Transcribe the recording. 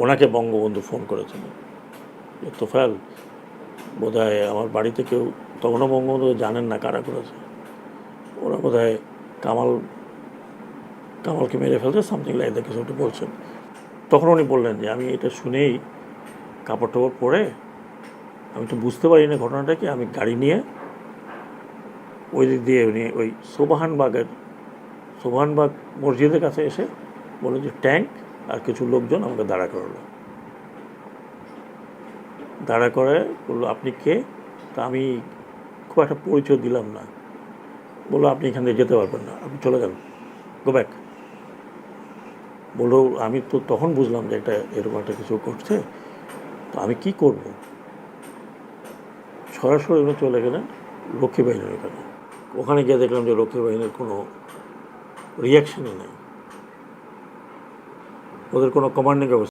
ওনাকে বঙ্গবন্ধু ফোন করেছেন যে তোফাল বোধ আমার বাড়িতে কেউ, তখনও বঙ্গবন্ধু জানেন না কারা করেছে। ওরা বোধ কামাল, কামালকে মেরে ফেলছে সামথিং লাইক কিছু একটা বলছেন। তখন উনি বললেন যে, আমি এটা শুনেই কাপড় টাপড় পরে, আমি তো বুঝতে পারি না ঘটনাটা কি, আমি গাড়ি নিয়ে ওই দিক দিয়ে উনি ওই সোবাহানবাগের, সোবাহানবাগ মসজিদের কাছে এসে বলল যে, ট্যাঙ্ক আর কিছু লোকজন আমাকে দাঁড়া করালো। দাঁড়া করে বলল, আপনি কে? তা আমি খুব একটা পরিচয় দিলাম না। বলল, আপনি এখান থেকে যেতে পারবেন না, আপনি চলে যান। গো ব্যাক বলল, আমি তো তখন বুঝলাম যে একটা এরকম একটা কিছু করছে তো আমি কি করব? সরাসরি উনি চলে গেলেন রক্ষী বাহিনীর ওখানে। ওখানে গিয়ে দেখলাম যে রক্ষী বাহিনীর কোনো রিয়াকশনই নেই। ওদের কোনো কমান্ডিং অবস্থা